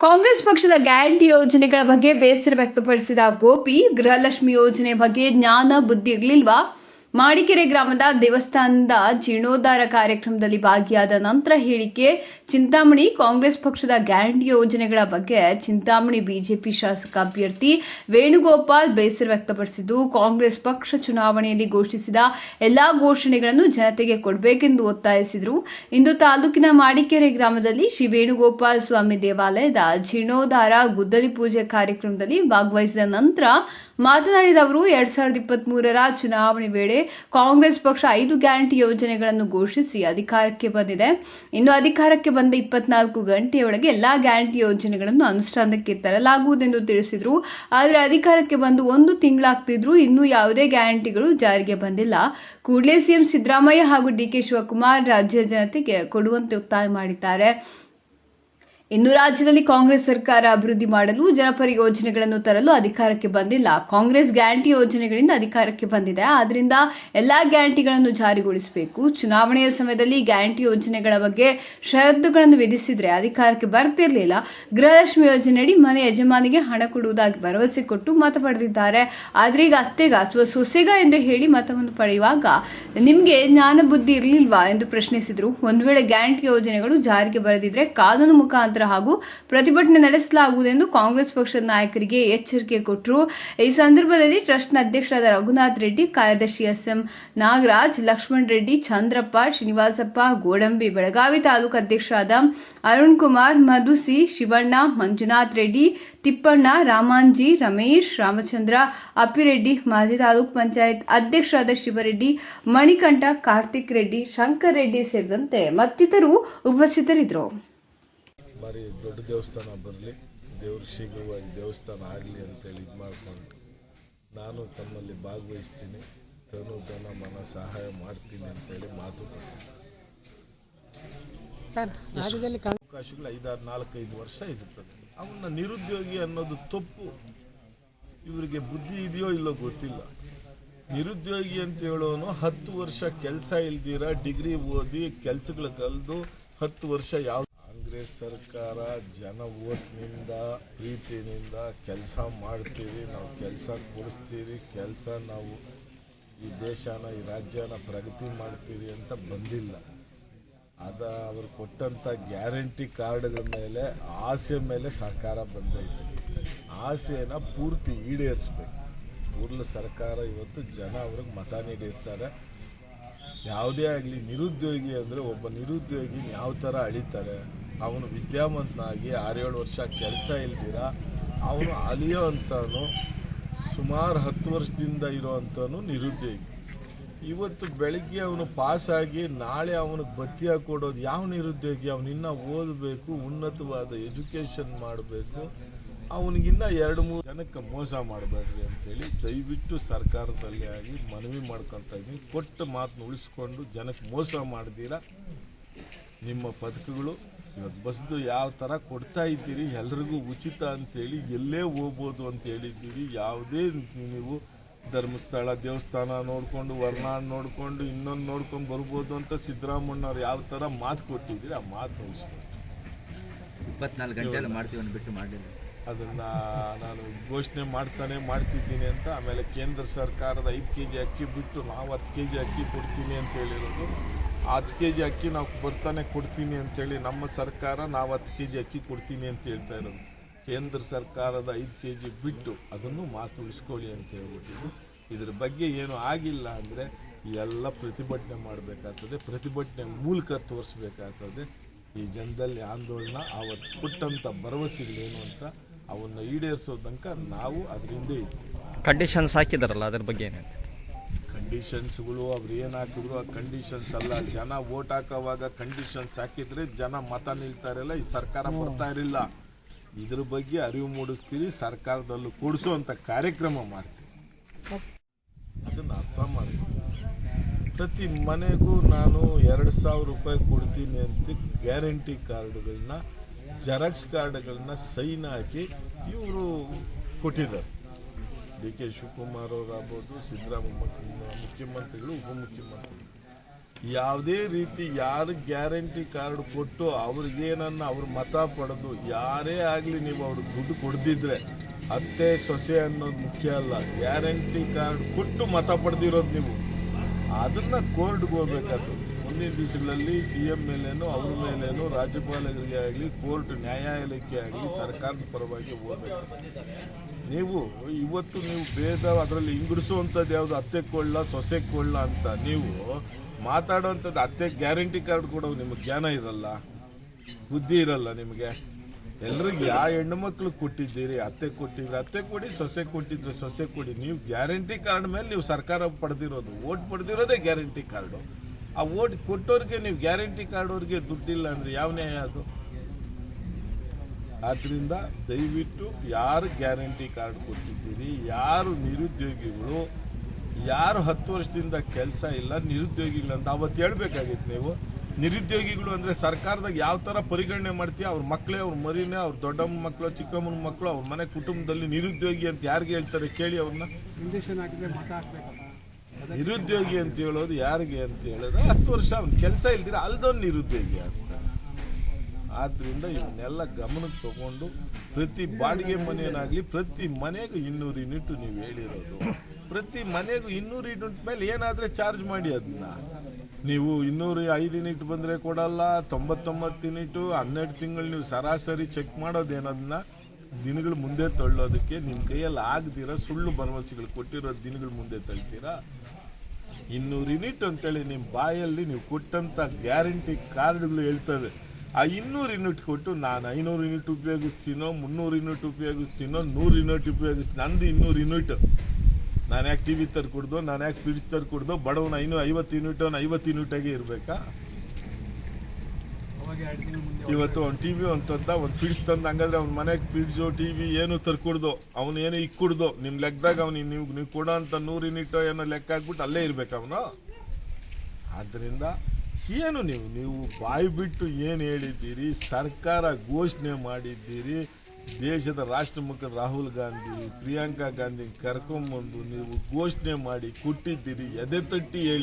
ಕಾಂಗ್ರೆಸ್ ಪಕ್ಷದ ಗ್ಯಾರಂಟಿ ಯೋಜನೆಗಳ ಬಗ್ಗೆ ಬೇಸರ ವ್ಯಕ್ತಪಡಿಸಿದ ಗೋಪಿ ಗೃಹಲಕ್ಷ್ಮಿ ಯೋಜನೆ ಬಗ್ಗೆ ಜ್ಞಾನ ಬುದ್ಧಿ ಇರಲಿಲ್ವಾ? ಮಾಡಿಕೆರೆ ಗ್ರಾಮದ ದೇವಸ್ಥಾನದ ಜೀರ್ಣೋದ್ಧಾರ ಕಾರ್ಯಕ್ರಮದಲ್ಲಿ ಭಾಗಿಯಾದ ನಂತರ ಹೇಳಿಕೆ, ಚಿಂತಾಮಣಿ ಕಾಂಗ್ರೆಸ್ ಪಕ್ಷದ ಗ್ಯಾರಂಟಿ ಯೋಜನೆಗಳ ಬಗ್ಗೆ ಚಿಂತಾಮಣಿ ಬಿಜೆಪಿ ಶಾಸಕ ಅಭ್ಯರ್ಥಿ ವೇಣುಗೋಪಾಲ್ ಬೇಸರ ವ್ಯಕ್ತಪಡಿಸಿದ್ದು, ಕಾಂಗ್ರೆಸ್ ಪಕ್ಷ ಚುನಾವಣೆಯಲ್ಲಿ ಘೋಷಿಸಿದ ಎಲ್ಲಾ ಘೋಷಣೆಗಳನ್ನು ಜನತೆಗೆ ಕೊಡಬೇಕೆಂದು ಒತ್ತಾಯಿಸಿದರು. ಇಂದು ತಾಲೂಕಿನ ಮಾಡಿಕೆರೆ ಗ್ರಾಮದಲ್ಲಿ ಶ್ರೀ ವೇಣುಗೋಪಾಲ್ ಸ್ವಾಮಿ ದೇವಾಲಯದ ಜೀರ್ಣೋದ್ಧಾರ ಗುದ್ದಲಿ ಪೂಜೆ ಕಾರ್ಯಕ್ರಮದಲ್ಲಿ ಭಾಗವಹಿಸಿದ ನಂತರ ಮಾತನಾಡಿದ ಅವರು, ಎರಡ್ ಸಾವಿರದ ಇಪ್ಪತ್ತ್ ಚುನಾವಣೆ ವೇಳೆ ಕಾಂಗ್ರೆಸ್ ಪಕ್ಷ ಐದು ಗ್ಯಾರಂಟಿ ಯೋಜನೆಗಳನ್ನು ಘೋಷಿಸಿ ಅಧಿಕಾರಕ್ಕೆ ಬಂದಿದೆ. ಇನ್ನು ಅಧಿಕಾರಕ್ಕೆ ಬಂದ ಇಪ್ಪತ್ನಾಲ್ಕು ಗಂಟೆಯೊಳಗೆ ಎಲ್ಲಾ ಗ್ಯಾರಂಟಿ ಯೋಜನೆಗಳನ್ನು ಅನುಷ್ಠಾನಕ್ಕೆ ತರಲಾಗುವುದೆಂದು ತಿಳಿಸಿದರು. ಆದರೆ ಅಧಿಕಾರಕ್ಕೆ ಬಂದು ಒಂದು ತಿಂಗಳಾಗ್ತಿದ್ರು. ಇನ್ನೂ ಯಾವುದೇ ಗ್ಯಾರಂಟಿಗಳು ಜಾರಿಗೆ ಬಂದಿಲ್ಲ. ಕೂಡಲೇ ಸಿಎಂ ಸಿದ್ದರಾಮಯ್ಯ ಹಾಗೂ ಡಿಕೆ ಶಿವಕುಮಾರ್ ರಾಜ್ಯ ಜನತೆಗೆ ಕೊಡುವಂತೆ ಒತ್ತಾಯ ಮಾಡಿದ್ದಾರೆ. ಇನ್ನು ರಾಜ್ಯದಲ್ಲಿ ಕಾಂಗ್ರೆಸ್ ಸರ್ಕಾರ ಅಭಿವೃದ್ಧಿ ಮಾಡಲು ಜನಪರ ಯೋಜನೆಗಳನ್ನು ತರಲು ಅಧಿಕಾರಕ್ಕೆ ಬಂದಿಲ್ಲ. ಕಾಂಗ್ರೆಸ್ ಗ್ಯಾರಂಟಿ ಯೋಜನೆಗಳಿಂದ ಅಧಿಕಾರಕ್ಕೆ ಬಂದಿದೆ. ಆದ್ರಿಂದ ಎಲ್ಲಾ ಗ್ಯಾರಂಟಿಗಳನ್ನು ಜಾರಿಗೊಳಿಸಬೇಕು. ಚುನಾವಣೆಯ ಸಮಯದಲ್ಲಿ ಗ್ಯಾರಂಟಿ ಯೋಜನೆಗಳ ಬಗ್ಗೆ ಷರತ್ತುಗಳನ್ನು ವಿಧಿಸಿದರೆ ಅಧಿಕಾರಕ್ಕೆ ಬರ್ತಿರಲಿಲ್ಲ. ಗೃಹಲಕ್ಷ್ಮಿ ಯೋಜನೆಯಡಿ ಮನೆ ಯಜಮಾನಿಗೆ ಹಣ ಕೊಡುವುದಾಗಿ ಭರವಸೆ ಕೊಟ್ಟು ಮತ ಪಡೆದಿದ್ದಾರೆ. ಆದರೆ ಈಗ ಅತ್ತೆಗ ಅಥವಾ ಸೊಸೆಗ ಎಂದು ಹೇಳಿ ಮತವನ್ನು ಪಡೆಯುವಾಗ ನಿಮಗೆ ಜ್ಞಾನ ಬುದ್ಧಿ ಇರಲಿಲ್ವಾ ಎಂದು ಪ್ರಶ್ನಿಸಿದರು. ಒಂದು ವೇಳೆ ಗ್ಯಾರಂಟಿ ಯೋಜನೆಗಳು ಜಾರಿಗೆ ಬರದಿದ್ರೆ ಕಾನೂನು ಮುಖಾಂತರ ಹಾಗೂ ಪ್ರತಿಭಟನೆ ನಡೆಸಲಾಗುವುದೆಂದು ಕಾಂಗ್ರೆಸ್ ಪಕ್ಷದ ನಾಯಕರಿಗೆ ಎಚ್ಚರಿಕೆ ಕೊಟ್ಟರು ಈ ಸಂದರ್ಭದಲ್ಲಿ ಟ್ರಸ್ಟ್ನ ಅಧ್ಯಕ್ಷರಾದ ರಘುನಾಥ್ ರೆಡ್ಡಿ, ಕಾರ್ಯದರ್ಶಿ ಎಸ್ ಎಂ ನಾಗರಾಜ್, ಲಕ್ಷ್ಮಣ್ ರೆಡ್ಡಿ, ಚಂದ್ರಪ್ಪ, ಶ್ರೀನಿವಾಸಪ್ಪ, ಗೋಡಂಬಿ ಬೆಳಗಾವಿ ತಾಲೂಕು ಅಧ್ಯಕ್ಷರಾದ ಅರುಣ್ ಕುಮಾರ್ ಮಧುಸಿ ಶಿವಣ್ಣ, ಮಂಜುನಾಥ್ ರೆಡ್ಡಿ, ತಿಪ್ಪಣ್ಣ, ರಾಮಾಂಜಿ, ರಮೇಶ್, ರಾಮಚಂದ್ರ, ಅಪ್ಪಿರೆಡ್ಡಿ, ಮಾಜಿ ತಾಲೂಕ್ ಪಂಚಾಯತ್ ಅಧ್ಯಕ್ಷರಾದ ಶಿವರೆಡ್ಡಿ, ಮಣಿಕಂಠ, ಕಾರ್ತಿಕ್ ರೆಡ್ಡಿ, ಶಂಕರ್ ರೆಡ್ಡಿ ಸೇರಿದಂತೆ ಮತ್ತಿತರರು ಉಪಸ್ಥಿತರಿದ್ದರು. ಬಾರಿ ದೊಡ್ಡ ದೇವಸ್ಥಾನ ಬರಲಿ ದೇವ್ರ ಶೀಘ್ರವಾಗಿ ದೇವಸ್ಥಾನ ಆಗಲಿ ಅಂತೇಳಿ ಇದು ಮಾಡಿಕೊಂಡು ನಾನು ತಮ್ಮಲ್ಲಿ ಭಾಗವಹಿಸ್ತೀನಿ. ತನು ಧನ ಮನ ಸಹಾಯ ಮಾಡ್ತೀನಿ ಅಂತೇಳಿ ಮಾತು ಅವಕಾಶಗಳು ಐದಾರು ನಾಲ್ಕೈದು ವರ್ಷ ಇರುತ್ತದೆ ಅವನ್ನ ನಿರುದ್ಯೋಗಿ ಅನ್ನೋದು ತಪ್ಪು. ಇವರಿಗೆ ಬುದ್ಧಿ ಇದೆಯೋ ಇಲ್ಲೋ ಗೊತ್ತಿಲ್ಲ. ನಿರುದ್ಯೋಗಿ ಅಂತ ಹೇಳೋನು ಹತ್ತು ವರ್ಷ ಕೆಲಸ ಇಲ್ದಿರ ಡಿಗ್ರಿ ಓದಿ ಕೆಲಸಗಳು ಕಲ್ದು ಹತ್ತು ವರ್ಷ ಯಾವ ಕಾಂಗ್ರೆಸ್ ಸರ್ಕಾರ ಜನ ಓಟ್ನಿಂದ ಪ್ರೀತಿನಿಂದ ಕೆಲಸ ಮಾಡ್ತೀವಿ, ನಾವು ಕೆಲಸ ಕೊಡಿಸ್ತೀವಿ ಕೆಲಸ ನಾವು ಈ ದೇಶನ, ಈ ರಾಜ್ಯನ ಪ್ರಗತಿ ಮಾಡ್ತೀವಿ ಅಂತ ಬಂದಿಲ್ಲ. ಅದ ಅವರು ಕೊಟ್ಟಂಥ ಗ್ಯಾರಂಟಿ ಕಾರ್ಡ್ಗಳ ಮೇಲೆ, ಆಸೆ ಮೇಲೆ ಸರ್ಕಾರ ಬಂದೈತೆ. ಆಸೆನ ಪೂರ್ತಿ ಈಡೇರಿಸ್ಬೇಕು. ಕೂಡಲ ಸರ್ಕಾರ ಇವತ್ತು ಜನ ಅವ್ರಿಗೆ ಮತ ನೀಡಿರ್ತಾರೆ. ಯಾವುದೇ ಆಗಲಿ ನಿರುದ್ಯೋಗಿ ಅಂದರೆ ಒಬ್ಬ ನಿರುದ್ಯೋಗಿ ಯಾವ ಥರ ಅಳಿತಾರೆ? ಅವನು ವಿದ್ಯಾವಂತನಾಗಿ ಆರೇಳು ವರ್ಷ ಕೆಲಸ ಇಲ್ದಿರ, ಅವನು ಅಲಿಯೋ ಅಂತನು ಸುಮಾರು ಹತ್ತು ವರ್ಷದಿಂದ ಇರೋವಂಥನು ನಿರುದ್ಯೋಗಿ. ಇವತ್ತು ಬೆಳಗ್ಗೆ ಅವನು ಪಾಸಾಗಿ ನಾಳೆ ಅವನಿಗೆ ಬತ್ತಿಯ ಕೊಡೋದು ಯಾವ ನಿರುದ್ಯೋಗಿ? ಅವನಿನ್ನ ಓದಬೇಕು, ಉನ್ನತವಾದ ಎಜುಕೇಷನ್ ಮಾಡಬೇಕು, ಅವನಿಗಿನ್ನ ಎರಡು ಮೂರು ಜನಕ್ಕೆ ಮೋಸ ಮಾಡಬೇಡ್ರಿ ಅಂತೇಳಿ ದಯವಿಟ್ಟು ಸರ್ಕಾರದಲ್ಲಿ ಆಗಿ ಮನವಿ ಮಾಡ್ಕೊತಾ ಇದ್ದೀನಿ. ಕೊಟ್ಟ ಮಾತನ್ನ ಉಳಿಸ್ಕೊಂಡು ಜನಕ್ಕೆ ಮೋಸ ಮಾಡ್ದಿರ, ನಿಮ್ಮ ಪದಕಗಳು ಇವತ್ತು ಬಸ್ದು ಯಾವ ಥರ ಕೊಡ್ತಾ ಇದ್ದೀರಿ ಎಲ್ರಿಗೂ ಉಚಿತ ಅಂತೇಳಿ ಎಲ್ಲೇ ಹೋಗ್ಬೋದು ಅಂತ ಹೇಳಿದ್ದೀರಿ. ಯಾವುದೇ ನೀವು ಧರ್ಮಸ್ಥಳ ದೇವಸ್ಥಾನ ನೋಡಿಕೊಂಡು ವರ್ನಾಡ್ ನೋಡಿಕೊಂಡು ಇನ್ನೊಂದು ನೋಡ್ಕೊಂಡು ಬರ್ಬೋದು ಅಂತ ಸಿದ್ದರಾಮಣ್ಣವ್ರು ಯಾವ ಥರ ಮಾತು ಕೊಟ್ಟಿದ್ದೀರಿ ಆ ಮಾತು ಇಪ್ಪತ್ನಾಲ್ಕು ಗಂಟೆಯಲ್ಲಿ ಮಾಡ್ತೀವಿ ಅಂದ್ಬಿಟ್ಟು ಮಾಡಲಿಲ್ಲ ಅದನ್ನ ನಾನು ಘೋಷಣೆ ಮಾಡ್ತಾನೆ ಮಾಡ್ತಿದ್ದೀನಿ ಅಂತ ಆಮೇಲೆ ಕೇಂದ್ರ ಸರ್ಕಾರದ ಐದು ಕೆ ಜಿ ಅಕ್ಕಿ ಬಿಟ್ಟು ನಾವು ಹತ್ತು ಕೆ ಜಿ ಅಕ್ಕಿ ಕೊಡ್ತೀನಿ ಅಂತ ಹೇಳಿರೋದು. ಹತ್ತು ಕೆ ಜಿ ಅಕ್ಕಿ ನಾವು ಬರ್ತಾನೆ ಕೊಡ್ತೀನಿ ಅಂತೇಳಿ ನಮ್ಮ ಸರ್ಕಾರ ನಾವು ಹತ್ತು ಕೆ ಜಿ ಅಕ್ಕಿ ಕೊಡ್ತೀನಿ ಅಂತ ಹೇಳ್ತಾ ಇರೋದು. ಕೇಂದ್ರ ಸರ್ಕಾರದ ಐದು ಕೆ ಜಿ ಬಿಟ್ಟು ಅದನ್ನು ಮಾತು ಉಳಿಸ್ಕೊಳ್ಳಿ ಅಂತ ಹೇಳ್ಬಿಟ್ಟಿದ್ದು ಇದ್ರ ಬಗ್ಗೆ ಏನು ಆಗಿಲ್ಲ ಅಂದರೆ ಎಲ್ಲ ಪ್ರತಿಭಟನೆ ಮಾಡಬೇಕಾಗ್ತದೆ, ಪ್ರತಿಭಟನೆ ಮೂಲಕ ತೋರಿಸ್ಬೇಕಾಗ್ತದೆ. ಈ ಜನದಲ್ಲಿ ಆಂದೋಲನ ಅವತ್ತು ಕೊಟ್ಟಂಥ ಭರವಸೆಗಳೇನು ಅಂತ ಅವನ್ನ ಈಡೇರಿಸೋ ತನಕ ನಾವು ಅದರಿಂದ ಕಂಡೀಷನ್ಸ್ ಹಾಕಿದಾರಲ್ಲ, ಅದ್ರ ಬಗ್ಗೆ ಏನು ಕಂಡೀಷನ್ಸ್ಗಳು ಅವ್ರು ಏನು ಹಾಕಿದ್ರು ಆ ಕಂಡೀಷನ್ಸ್ ಅಲ್ಲ. ಜನ ಓಟ್ ಹಾಕೋವಾಗ ಕಂಡೀಷನ್ಸ್ ಹಾಕಿದ್ರೆ ಜನ ಮತ ನಿಲ್ತಾರಲ್ಲ ಈ ಸರ್ಕಾರ ಬರ್ತಾ ಇರಲಿಲ್ಲ. ಇದ್ರ ಬಗ್ಗೆ ಅರಿವು ಮೂಡಿಸ್ತೀವಿ ಸರ್ಕಾರದಲ್ಲೂ ಕೊಡಿಸುವಂಥ ಕಾರ್ಯಕ್ರಮ ಮಾಡ್ತೀವಿ. ಅದನ್ನು ಅರ್ಥ ಮಾಡಿ ಪ್ರತಿ ಮನೆಗೂ ನಾನು ಎರಡು ಸಾವಿರ ರೂಪಾಯಿ ಕೊಡ್ತೀನಿ ಅಂತ ಗ್ಯಾರಂಟಿ ಕಾರ್ಡ್ಗಳನ್ನ ಜೆರಾಕ್ಸ್ ಕಾರ್ಡ್ಗಳನ್ನ ಸೈನ್ ಹಾಕಿ ಇವರು ಕೊಟ್ಟಿದ್ದಾರೆ. ಡಿ ಕೆ ಶಿವಕುಮಾರ್ ಅವರು ಆಗ್ಬೋದು, ಸಿದ್ದರಾಮಯ್ಯ ಮುಖ್ಯಮಂತ್ರಿಗಳು, ಉಪಮುಖ್ಯಮಂತ್ರಿಗಳು. ಯಾವುದೇ ರೀತಿ ಯಾರು ಗ್ಯಾರಂಟಿ ಕಾರ್ಡ್ ಕೊಟ್ಟು ಅವ್ರಿಗೇನನ್ನ ಅವ್ರ ಮತ ಪಡೆದು ಯಾರೇ ಆಗಲಿ ನೀವು ಅವ್ರಿಗೆ ದುಡ್ಡು ಕೊಡ್ದಿದ್ರೆ ಅತ್ತೆ, ಸೊಸೆ ಅನ್ನೋದು ಮುಖ್ಯ ಅಲ್ಲ. ಗ್ಯಾರಂಟಿ ಕಾರ್ಡ್ ಕೊಟ್ಟು ಮತ ಪಡೆದಿರೋದು ನೀವು. ಅದನ್ನ ಕೋರ್ಟ್ಗೆ ಹೋಗ್ಬೇಕಾದ್ರು ಮುಂದಿನ ದಿವಸಗಳಲ್ಲಿ ಸಿ ಎಂ ಮೇಲೇನು ಅವ್ರ ಮೇಲೇನು ರಾಜ್ಯಪಾಲರಿಗೆ ಆಗಲಿ, ಕೋರ್ಟ್ ನ್ಯಾಯಾಲಯಕ್ಕೆ ಆಗಲಿ ಸರ್ಕಾರದ ಪರವಾಗಿ ಹೋಗಬೇಕು. ನೀವು, ಇವತ್ತು ನೀವು ಭೇದ ಅದರಲ್ಲಿ ಇಂಗುಡಿಸುವಂಥದ್ದು ಯಾವುದು ಅತ್ತೆ ಕೊಳ್ಳ, ಸೊಸೆ ಕೊಳ್ಳ ಅಂತ ನೀವು ಮಾತಾಡುವಂಥದ್ದು ಅತ್ತೆ ಗ್ಯಾರಂಟಿ ಕಾರ್ಡ್ ಕೂಡ ನಿಮಗೆ ಜ್ಞಾನ ಇರಲ್ಲ, ಬುದ್ಧಿ ಇರಲ್ಲ ನಿಮಗೆ. ಎಲ್ರಿಗೂ ಯಾವ ಹೆಣ್ಣು ಮಕ್ಕಳು ಕೊಟ್ಟಿದ್ದೀರಿ, ಅತ್ತೆ ಕೊಟ್ಟಿದ್ರೆ ಅತ್ತೆ ಕೊಡಿ, ಸೊಸೆ ಕೊಟ್ಟಿದ್ರೆ ಸೊಸೆ ಕೊಡಿ, ನೀವು ಗ್ಯಾರಂಟಿ ಕಾರ್ಡ್ ಮೇಲೆ ನೀವು ಸರ್ಕಾರ ಪಡೆದಿರೋದು ಓಟ್ ಪಡೆದಿರೋದೇ ಗ್ಯಾರಂಟಿ ಕಾರ್ಡು. ಆ ಓಟ್ ಕೊಟ್ಟವ್ರಿಗೆ ನೀವು ಗ್ಯಾರಂಟಿ ಕಾರ್ಡ್ ಅವ್ರಿಗೆ ದುಡ್ಡಿಲ್ಲ ಅಂದ್ರೆ ಯಾವ ನ್ಯಾಯ ಅದು? ಆದ್ದರಿಂದ ದಯವಿಟ್ಟು ಯಾರು ಗ್ಯಾರಂಟಿ ಕಾರ್ಡ್ ಕೊಟ್ಟಿದ್ದೀರಿ, ಯಾರು ನಿರುದ್ಯೋಗಿಗಳು, ಯಾರು ಹತ್ತು ವರ್ಷದಿಂದ ಕೆಲಸ ಇಲ್ಲ, ನಿರುದ್ಯೋಗಿಗಳು ಅಂತ ಅವತ್ತು ಹೇಳ್ಬೇಕಾಗಿತ್ತು ನೀವು. ನಿರುದ್ಯೋಗಿಗಳು ಅಂದರೆ ಸರ್ಕಾರದಾಗ ಯಾವ ಥರ ಪರಿಗಣನೆ ಮಾಡ್ತೀಯ? ಅವ್ರ ಮಕ್ಕಳೇ ಅವ್ರ ಮರಿನೇ, ಅವ್ರ ದೊಡ್ಡಮ್ಮ ಮಕ್ಕಳು ಚಿಕ್ಕಮ್ಮನ ಮಕ್ಕಳು ಅವ್ರ ಮನೆ ಕುಟುಂಬದಲ್ಲಿ ನಿರುದ್ಯೋಗಿ ಅಂತ ಯಾರಿಗೆ ಹೇಳ್ತಾರೆ ಕೇಳಿ ಅವ್ರನ್ನ? ಇಂಜೆಕ್ಷನ್ ಹಾಕಿದ್ರೆ ಮತ ನಿರುದ್ಯೋಗಿ ಅಂತ ಹೇಳೋದು ಯಾರಿಗೆ ಅಂತ ಹೇಳಿದ್ರೆ ಹತ್ತು ವರ್ಷ ಒಂದು ಕೆಲಸ ಇಲ್ದಿರ ಅಲ್ದೊಂದು ನಿರುದ್ಯೋಗಿ ಅಂತ ಆದ್ದರಿಂದ ಇವನ್ನೆಲ್ಲ ಗಮನಕ್ಕೆ ತಗೊಂಡು ಪ್ರತಿ ಬಾಡಿಗೆ ಮನೆಯನ್ನಾಗಲಿ, ಪ್ರತಿ ಮನೆಗೂ ಇನ್ನೂರು ಯೂನಿಟ್ ನೀವು ಹೇಳಿರೋದು. ಪ್ರತಿ ಮನೆಗೂ ಇನ್ನೂರು ಯೂನಿಟ್ ಮೇಲೆ ಏನಾದರೆ ಚಾರ್ಜ್ ಮಾಡಿ ಅದನ್ನ ನೀವು ಇನ್ನೂರು ಐದು ಯೂನಿಟ್ ಬಂದರೆ ಕೊಡಲ್ಲ, ತೊಂಬತ್ತೊಂಬತ್ತು ಯೂನಿಟು, ಹನ್ನೆರಡು ತಿಂಗಳು ನೀವು ಸರಾಸರಿ ಚೆಕ್ ಮಾಡೋದೇನದನ್ನ ದಿನಗಳು ಮುಂದೆ ತಳ್ಳೋದಕ್ಕೆ ನಿಮ್ಮ ಕೈಯಲ್ಲಿ ಆಗದಿರೋ ಸುಳ್ಳು ಭರವಸೆಗಳು ಕೊಟ್ಟಿರೋ ದಿನಗಳು ಮುಂದೆ ತಳ್ತೀರಾ? ಇನ್ನೂರು ಯೂನಿಟ್ ಅಂತೇಳಿ ನಿಮ್ಮ ಬಾಯಲ್ಲಿ ನೀವು ಕೊಟ್ಟಂಥ ಗ್ಯಾರಂಟಿ ಕಾರ್ಡ್ಗಳು ಹೇಳ್ತವೆ. ಆ ಇನ್ನೂರು ಯೂನಿಟ್ ಕೊಟ್ಟು ನಾನು ಐನೂರು ಯೂನಿಟ್ ಉಪಯೋಗಿಸ್ತೀನೋ, ಮುನ್ನೂರು ಯೂನಿಟ್ ಉಪಯೋಗಿಸ್ತೀನೋ, ನೂರು ಯೂನಿಟ್ ಉಪಯೋಗಿಸ್ತೀನಿ, ನಂದು ಇನ್ನೂರು ಯೂನಿಟ್. ನಾನು ಯಾಕೆ ಟಿ ವಿ ತರ್ಕೊಡ್ದು ನಾನು ಯಾಕೆ ಫ್ರಿಡ್ಜ್ ತರ್ಕೊಡ್ದು, ಬಡವನ ಐನೂರು ಐವತ್ತು ಯೂನಿಟ್ ಅವ್ನು ಐವತ್ತು ಯೂನಿಟಾಗೆ ಇರಬೇಕಾ ಅವಾಗ ಎರಡು ತಿಂಗಳು ಮುಂದೆ ಇವತ್ತು ಅವ್ನು ಟಿ ವಿ ಒಂದು ತಂದ ಒಂದು ಫ್ರಿಡ್ಜ್ ತಂದ ಹಂಗಾದ್ರೆ ಅವ್ನ ಮನೆಗೆ ಫ್ರಿಡ್ಜು ಟಿ ವಿ ಏನು ತರ್ಕೊಡ್ದು? ಅವನು ಏನು ಇಕ್ಕುಡ್ದು? ನಿಮ್ಮ ಲೆಕ್ಕದಾಗ ಅವ್ನು ನೀವು ನೀವು ಕೊಡೋ ಅಂತ ನೂರು ಯೂನಿಟ್ ಏನೋ ಲೆಕ್ಕ ಹಾಕ್ಬಿಟ್ಟು ಅಲ್ಲೇ ಇರ್ಬೇಕು ಅವನು? ಆದ್ದರಿಂದ ಏನು ನೀವು? ನೀವು ಬಾಯಿ ಬಿಟ್ಟು ಏನು ಹೇಳಿದ್ದೀರಿ? ಸರ್ಕಾರ ಘೋಷಣೆ ಮಾಡಿದ್ದೀರಿ. ದೇಶದ ರಾಷ್ಟ್ರಮುಖ ರಾಹುಲ್ ಗಾಂಧಿ, ಪ್ರಿಯಾಂಕಾ ಗಾಂಧಿ ಕರ್ಕೊಂಬಂದು ನೀವು ಘೋಷಣೆ ಮಾಡಿ ಕೊಟ್ಟಿದ್ದೀರಿ. ಎದೆ ತಟ್ಟಿ ಹೇಳಿ.